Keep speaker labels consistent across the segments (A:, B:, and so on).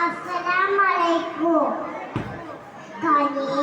A: അസ്സലാമലൈക്കും കനിയ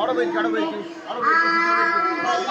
A: আরও বেশি আরও বেশি আরও বেশি।